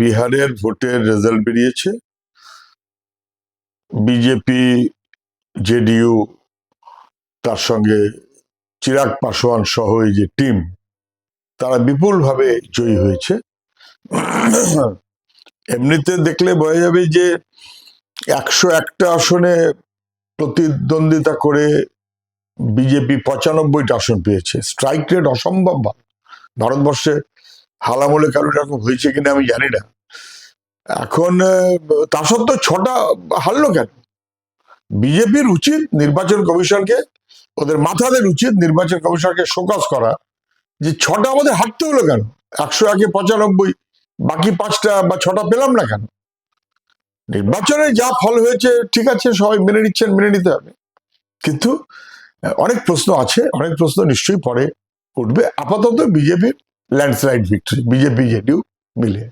বিহারের ভোটের রেজাল্ট বেরিয়েছে। বিজেপি জেডিইউ তার সঙ্গে চিরাগ পাসওয়ান সহ এই যে টিম তারা বিপুলভাবে জয়ী হয়েছে। এমনিতে দেখলে বোঝা যাবে যে একশো একটা আসনে প্রতিদ্বন্দ্বিতা করে বিজেপি পঁচানব্বইটা আসন পেয়েছে। স্ট্রাইক রেট অসম্ভব ভারতবর্ষে হালামলে কারও এরকম হয়েছে কিনা আমি জানি না। এখন তা সত্ত্বেও ছটা হারলো কেন? বিজেপির উচিত নির্বাচন কমিশনকে, ওদের মাথাদের উচিত নির্বাচন কমিশনকে শোকস করা যে ছটা আমাদের হারতে হলো কেন? একশো একে পঁচানব্বই, বাকি পাঁচটা বা ছটা পেলাম না কেন? নির্বাচনে যা ফল হয়েছে, ঠিক আছে, সবাই মেনে নিচ্ছেন, মেনে নিতে হবে। কিন্তু অনেক প্রশ্ন আছে, অনেক প্রশ্ন নিশ্চয়ই পরে উঠবে। আপাতত বিজেপির लैंडस्लाइड विक्ट्री बीजेपी जेडीयू मिले